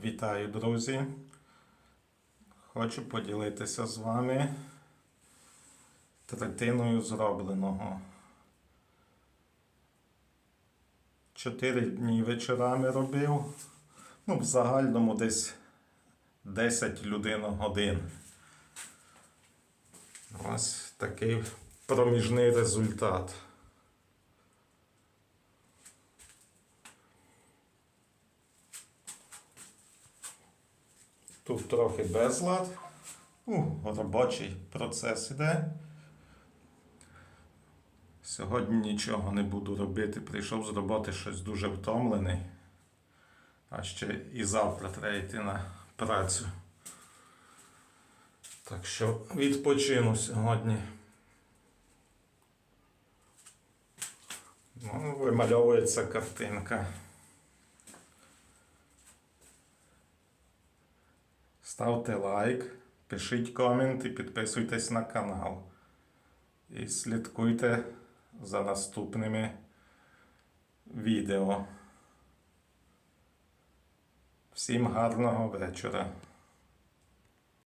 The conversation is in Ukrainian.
Вітаю, друзі! Хочу поділитися з вами третиною зробленого. Чотири дні вечорами робив. Ну, в загальному десь 10 людин годин. Ось такий проміжний результат. Тут трохи безлад. Ну, робочий процес іде. Сьогодні нічого не буду робити. Прийшов з роботи щось дуже втомлений. А ще і завтра треба йти на працю. Так що відпочину сьогодні. Ну, вимальовується картинка. Ставте лайк, пишіть комент і підписуйтесь на канал. І слідкуйте за наступними відео. Всім гарного вечора.